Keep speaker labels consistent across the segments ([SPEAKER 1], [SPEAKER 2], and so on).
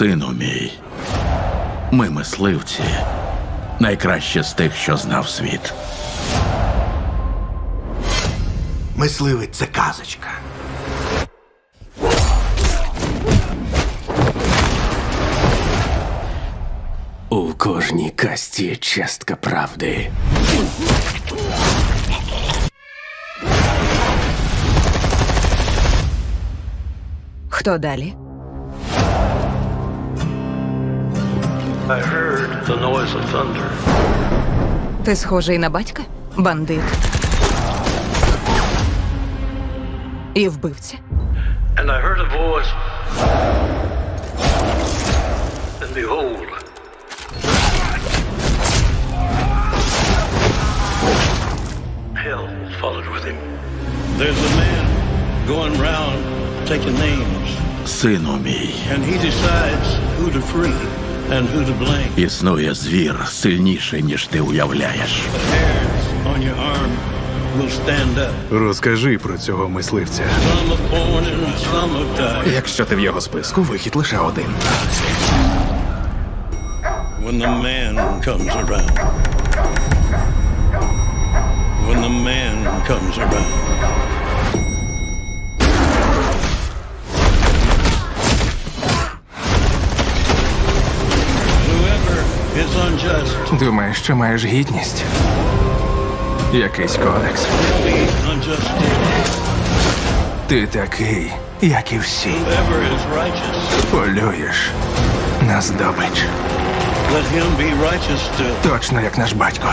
[SPEAKER 1] Сину мій, ми мисливці, найкраще з тих, що знав світ.
[SPEAKER 2] Мисливець це казочка.
[SPEAKER 3] У кожній касті є частка правди.
[SPEAKER 4] Хто далі?
[SPEAKER 5] I heard the noise of thunder.
[SPEAKER 4] Ти схожий на батька? Бандит. І вбивця.
[SPEAKER 5] And I heard a voice. And behold, hell followed with him.
[SPEAKER 6] There's a man going round taking names,
[SPEAKER 1] Сину мій,
[SPEAKER 6] and he decides who to free And who to blame.
[SPEAKER 1] існує звір сильніший, ніж ти уявляєш.
[SPEAKER 7] Розкажи про цього мисливця. Якщо ти в його списку, вихід лише один.
[SPEAKER 6] When the man comes around. When the man comes around.
[SPEAKER 7] Думаєш, що маєш гідність? Якийсь кодекс. Ти такий, як і всі. Полюєш на здобич.
[SPEAKER 6] let him be righteous still.
[SPEAKER 7] Точно як наш батько.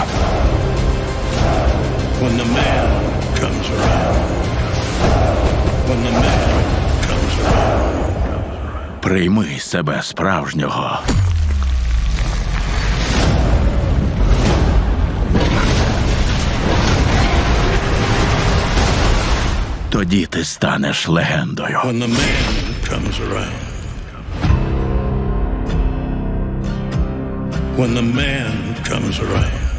[SPEAKER 6] When the man comes around. When the man comes around.
[SPEAKER 1] Прийми себе справжнього. Тоді ти станеш легендою.
[SPEAKER 6] When the man comes around. When the man comes around.